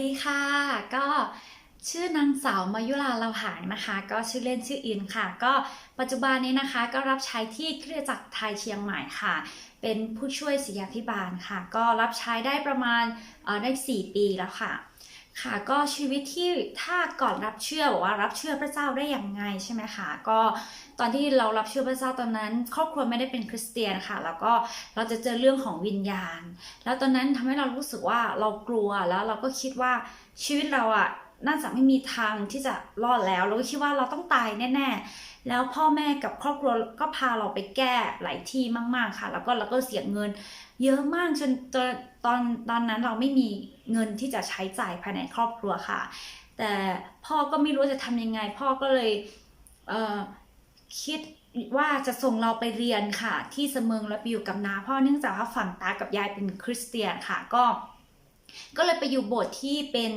ดีค่ะ ก็ชื่อนางสาวมายุราเราหายนะคะ ก็ชื่อเล่นชื่ออินค่ะ ก็ปัจจุบันนี้นะคะก็รับใช้ที่เครือจักรไทยเชียงใหม่ค่ะ เป็นผู้ช่วยศิยาพิบาลค่ะ ก็รับใช้ได้ประมาณได้ 4 ปีแล้วค่ะ ค่ะก็ชีวิตที่ถ้าก่อนรับเชื่อบอกว่ารับเชื่อพระเจ้าได้อย่างไงใช่ไหมคะก็ตอนที่เรารับเชื่อพระเจ้าตอนนั้น ครอบครัวไม่ได้เป็นคริสเตียนค่ะ แล้วก็เราจะเจอเรื่องของวิญญาณ แล้วตอนนั้นทำให้เรารู้สึกว่าเรากลัวแล้วเราก็คิดว่าชีวิตเราอะน่าจะไม่มีทางที่จะรอดแล้ว เราก็คิดว่าเราต้องตายแน่ๆ แล้วพ่อแม่กับครอบครัวก็พาเราไปแก้หลายที่มาก ๆค่ะ แล้วก็เราก็เสียเงิน เยอะมากจนตอนตอนตอนนั้นเราไม่มีเงินที่จะใช้จ่ายภายในครอบครัวค่ะ แต่พ่อก็ไม่รู้จะทำยังไง พ่อก็เลยเคิดว่าจะส่งเราไปเรียนค่ะ ที่เสมิงแล้วไปอยู่กับนาพ่อเนื่องจากว่าฝั่งตากับยายเป็นคริสเตียนค่ะก็ ก็เลยไปอยู่โบสถ์ที่เป็น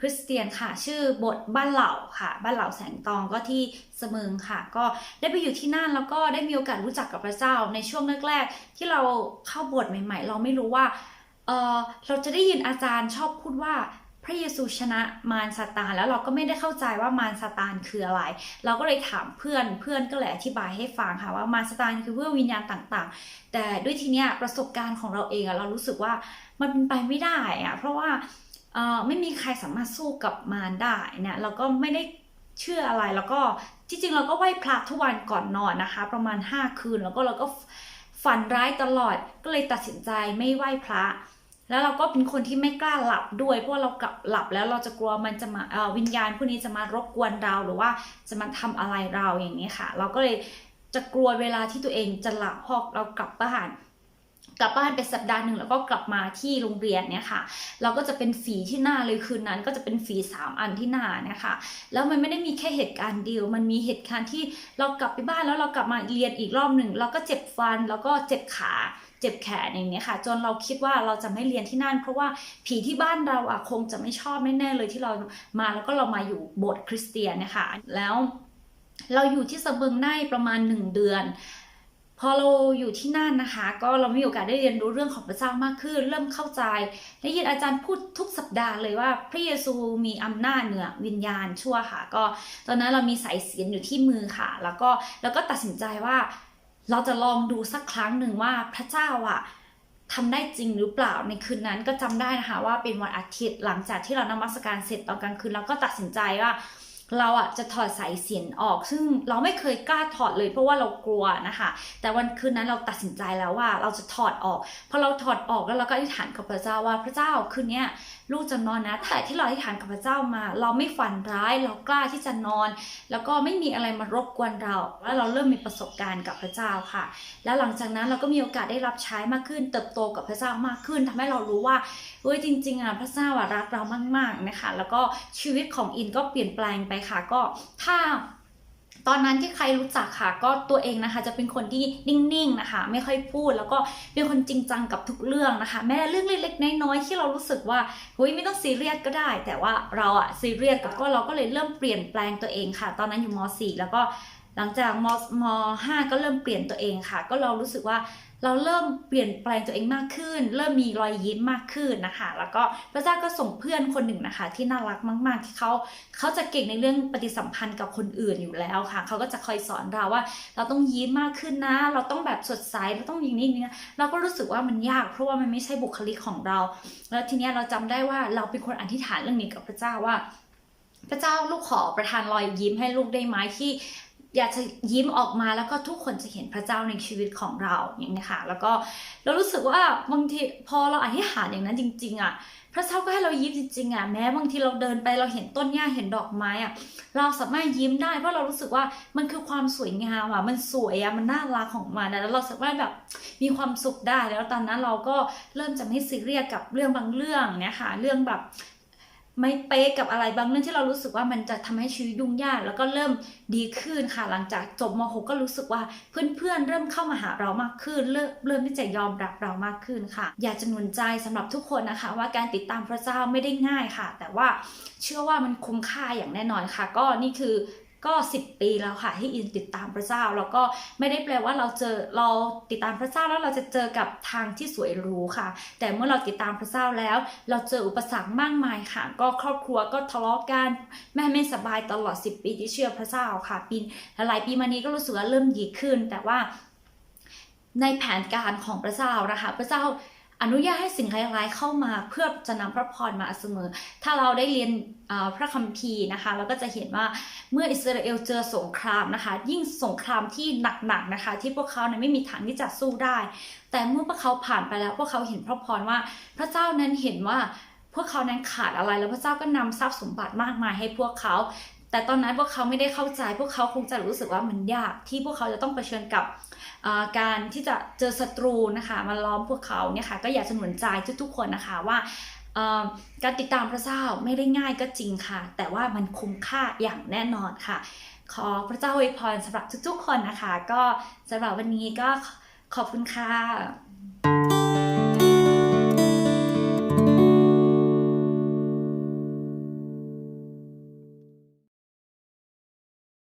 คริสเตียนค่ะ ชื่อบสถ์บ้านเหล่าค่ะ บ้านเหล่าแสงตองก็ที่เสมิงค่ะ ก็ได้ไปอยู่ที่นั่นแล้วก็ได้มีโอกาสรู้จักกับพระเจ้าในช่วงแรกๆที่เราเข้าบสถ์ใหม่ ๆ เราไม่รู้ว่าเออเราจะได้ยินอาจารย์ชอบพูดว่าพระเยซูชนะมารซาตานแล้วเราก็ไม่ได้เข้าใจว่ามารซาตานคืออะไร เราก็เลยถามเพื่อนเพื่อนก็เลยอธิบายให้ฟังค่ะว่ามารซาตานคือเพื่อวิญญาณต่างๆ แต่ด้วยทีเนี้ยประสบการณ์ของเราเองอะเรารู้สึกว่ามันเป็นไปไม่ได้อะเพราะว่า ไม่มีใครสามารถสู้กับมารได้นี่ยเราก็ไม่ได้เชื่ออะไรแล้วก็จริงๆเราก็ไหว้พระทุกวันก่อนนอนนะคะ ประมาณ 5 คืนแล้วก็เราก็ฝันร้ายตลอดก็เลยตัดสินใจไม่ไหว้พระ แล้วเราก็เป็นคนที่ไม่กล้าหลับด้วย เพราะว่าเรากลับหลับแล้วเราจะกลัวมันจะมาวิญญาณพวกนี้จะมารบกวนเราหรือว่าจะมาทำอะไรเราอย่างนี้ค่ะ เราก็เลยจะกลัวเวลาที่ตัวเองจะหลับพอเรากลับบ้าน กลับบ้านไปสัปดาห์หนึ่งแล้วก็กลับมาที่โรงเรียนเนี่ยค่ะ เราก็จะเป็นฝีที่หน้าเลยคืนนั้น ก็จะเป็นฝีสามอันที่หน้านะคะแล้วมันไม่ได้มีแค่เหตุการณ์เดียว มันมีเหตุการณ์ที่เรากลับไปบ้านแล้วเรากลับมาเรียนอีกรอบหนึ่งเราก็เจ็บฟันแล้วก็เจ็บขาเจ็บแขนอย่างนี้ยค่ะ จนเราคิดว่าเราจะไม่เรียนที่นั่น เพราะว่าผีที่บ้านเราอะคงจะไม่ชอบแน่ๆเลยที่เรามาแล้วก็เรามาอยู่โบสถ์คริสเตียนเนะคะแล้วเราอยู่ที่สะเบิงได้ประมาณหนึ่งเดือน พอเราอยู่ที่นั่นนะคะ ก็เรามีโอกาสได้เรียนรู้เรื่องของพระเจ้ามากขึ้น เริ่มเข้าใจได้ยินอาจารย์พูดทุกสัปดาห์เลยว่าพระเยซูมีอำนาจเหนือวิญญาณชั่วค่ะ ก็ตอนนั้นเรามีสายเสียนอยู่ที่มือค่ะ แล้วก็แล้วก็ตัดสินใจว่า เราจะลองดูสักครั้งหนึ่งว่าพระเจ้าอะทำได้จริงหรือเปล่าในคืนนั้นก็จำได้นะคะว่าเป็นวันอาทิตย์หลังจากที่เรานมัสการเสร็จตอนกลางคืนเราก็ตัดสินใจว่า เราอะจะถอดสายเสียนออก ซึ่งเราไม่เคยกล้าถอดเลยเพราะว่าเรากลัวนะคะ แต่วันคืนนั้นเราตัดสินใจแล้วว่าเราจะถอดออกพอเราถอดออกแล้วเราก็อธิษฐานกับพระเจ้าว่าพระเจ้าคืนนี้ลูกจะนอนนะ แต่ที่เราอธิษฐานกับพระเจ้ามา เราไม่ฝันร้ายเรากล้าที่จะนอน แล้วก็ไม่มีอะไรมารบกวนเรา แล้วเราเริ่มมีประสบการณ์กับพระเจ้าค่ะ แล้วหลังจากนั้นเราก็มีโอกาสได้รับใช้มากขึ้น เติบโตกับพระเจ้ามากขึ้นทำให้เรารู้ว่าเฮ้ยจริง ๆอะพระเจ้าอะรักเรามากๆนะคะแล้วก็ชีวิตของอินก็เปลี่ยนแปลงไปค่ะ ก็ถ้าตอนนั้นที่ใครรู้จักค่ะ ก็ตัวเองนะคะจะเป็นคนที่นิ่งๆนะคะ ไม่ค่อยพูดแล้วก็เป็นคนจริงจังกับทุกเรื่องนะคะ แม้แต่เรื่องเล็กๆน้อยๆที่เรารู้สึกว่าเฮ้ยไม่ต้องซีเรียสก็ได้ แต่ว่าเราอะซีเรียสก็เราก็เลยเริ่มเปลี่ยนแปลงตัวเองค่ะ ตอนนั้นอยู่ม .4 แล้วก็ หลังจากมม .5 ก็เริ่มเปลี่ยนตัวเองค่ะ ก็เรารู้สึกว่าเราเริ่มเปลี่ยนแปลงตัวเองมากขึ้น เริ่มมีรอยยิ้มมากขึ้นนะคะ แล้วก็พระเจ้าก็ส่งเพื่อนคนหนึ่งนะคะ ที่น่ารักมาก ๆ ที่เขาเขาจะเก่งในเรื่องปฏิสัมพันธ์กับคนอื่นอยู่แล้วค่ะเขาก็จะคอยสอนเราว่า เราต้องยิ้มมากขึ้นนะ เราต้องแบบสดใสเราต้องอย่างนี้นี้เราก็รู้สึกว่ามันยากเพราะว่ามันไม่ใช่บุคลิกของเรา แล้วทีเนี้ยเราจำได้ว่าเราเป็นคนอธิษฐานเรื่องนี้กับพระเจ้าว่าพระเจ้าลูกขอประทานรอยยิ้มให้ลูกได้ไหมที่ อยากจะยิ้มออกมาแล้วก็ทุกคนจะเห็นพระเจ้าในชีวิตของเราอย่างนี้ค่ะ แล้วก็เรารู้สึกว่าบางทีพอเราอธิษฐานอย่างนั้นจริง ๆ อะ พระเจ้าก็ให้เรายิ้มจริงๆอะแม้บางทีเราเดินไปเราเห็นต้นหญ้าเห็นดอกไม้อะเราสามารถยิ้มได้เพราะเรารู้สึกว่ามันคือความสวยงามอะมันสวยอะมันน่ารักของมันอะแล้วเราสามารถแบบมีความสุขได้แล้วตอนนั้นเราก็เริ่มจะไม่ซีเรียสกับเรื่องบางเรื่องเนี่ยค่ะเรื่องแบบ ไม่เป๊ะกับอะไรบางเรื่องที่เรารู้สึกว่ามันจะทำให้ชีวิตยุ่งยากแล้วก็เริ่มดีขึ้นค่ะ หลังจากจบม .6 ก็รู้สึกว่าเพื่อนๆเริ่มเข้ามาหาเรามากขึ้น เริ่มเริ่มที่จะยอมรับเรามากขึ้นค่ะ อยากจะหนุนใจสำหรับทุกคนนะคะ ว่าการติดตามพระเจ้าไม่ได้ง่ายค่ะ แต่ว่าเชื่อว่ามันคุ้มค่าอย่างแน่นอนค่ะ ก็นี่คือ ก็ 10 ปีแล้วค่ะที่อินติดตามพระเจ้า แล้วก็ไม่ได้แปลว่าเราเจอเราติดตามพระเจ้าแล้วเราจะเจอกับทางที่สวยหรูค่ะ แต่เมื่อเราติดตามพระเจ้าแล้ว เราเจออุปสรรคมากมายค่ะ ก็ครอบครัวก็ทะเลาะกันแม่ไม่สบายตลอด 10 ปีที่เชื่อพระเจ้าค่ะปีหลายปีมานี้ก็รู้สึกว่าเริ่มดีขึ้น แต่ว่าในแผนการของพระเจ้านะคะพระเจ้า อนุญาตให้สิ่งร้ายๆเข้ามาเพื่อจะนำพระพรมาเสมอ ถ้าเราได้เรียนพระคัมภีร์นะคะ เราก็จะเห็นว่าเมื่ออิสราเอลเจอสงครามนะคะ ยิ่งสงครามที่หนักๆนะคะ ที่พวกเขาเนี่ยไม่มีทางที่จะสู้ได้ แต่เมื่อพวกเขาผ่านไปแล้วพวกเขาเห็นพระพรว่า พระเจ้านั้นเห็นว่าพวกเขานั้นขาดอะไรแล้วพระเจ้าก็นำทรัพย์สมบัติมากมายให้พวกเขา แต่ตอนนั้นพวกเขาไม่ได้เข้าใจ พวกเขาคงจะรู้สึกว่ามันยากที่พวกเขาจะต้องเผชิญกับการที่จะเจอศัตรูนะคะมาล้อมพวกเขาเนี่ยค่ะก็อยากจะหนุนใจทุกๆคนนะคะว่าการติดตามพระเจ้าไม่ได้ง่ายก็จริงค่ะ แต่ว่ามันคุ้มค่าอย่างแน่นอนค่ะ ขอพระเจ้าอวยพรสำหรับทุกๆคนนะคะ ก็สำหรับวันนี้ก็ขอบคุณค่ะ